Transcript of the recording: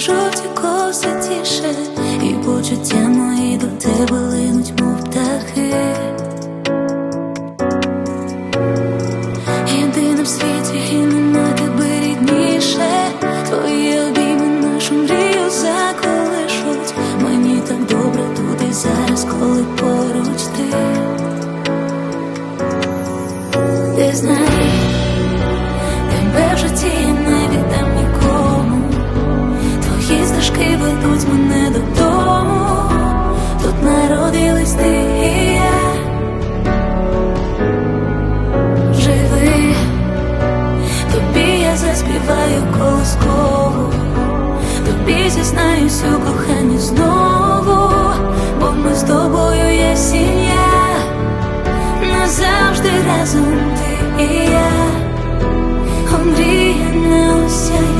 жовті коси тіше, і почуття мої до тебе линуть, мов птахи. Єдина в світі і нема тебе рідніше. Твої обійми нашу мрію заколишуть. Мені так добре тут і зараз, коли поруч ти. Ти знай, тебе в житті народились ти і я. Живи, тобі я заспіваю колоскову, тобі зізнаюсь у коханні знову, бо ми з тобою є сім'я, назавжди разом ти і я, О, мрія не осяяна